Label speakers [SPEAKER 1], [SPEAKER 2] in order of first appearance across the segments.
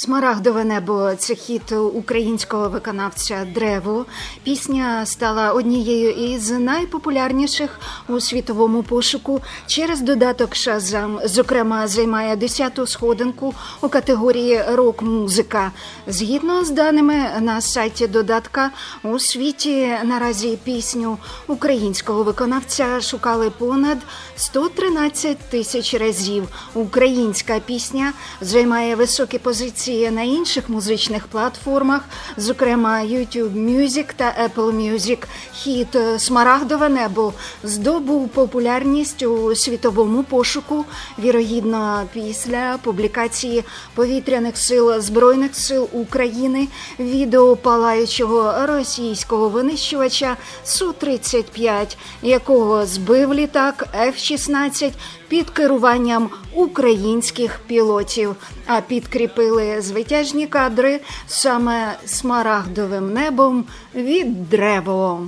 [SPEAKER 1] Смарагдове небо це хіт українського виконавця Древо. Пісня стала однією із найпопулярніших у світовому пошуку через додаток Шазам. Зокрема, займає 10-ту сходинку у категорії рок-музика. Згідно з даними на сайті додатка, у світі наразі пісню українського виконавця шукали понад 113 тисяч разів. Українська пісня займає високі позиції на інших музичних платформах, зокрема YouTube Music та Apple Music. Хіт Смарагдове небо здобув популярність у світовому пошуку, вірогідно після публікації повітряних сил Збройних сил України відео палаючого російського винищувача Су-35, якого збив літак F-16 під керуванням українських пілотів. А підкріпили звитяжні кадри саме смарагдовим небом від древо.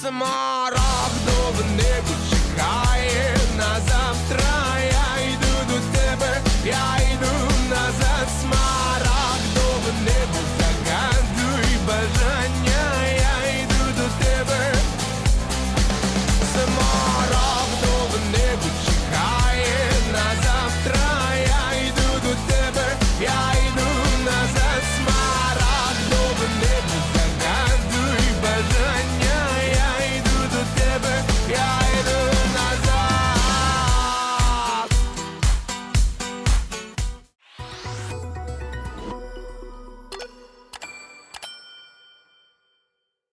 [SPEAKER 2] Смарагдове небо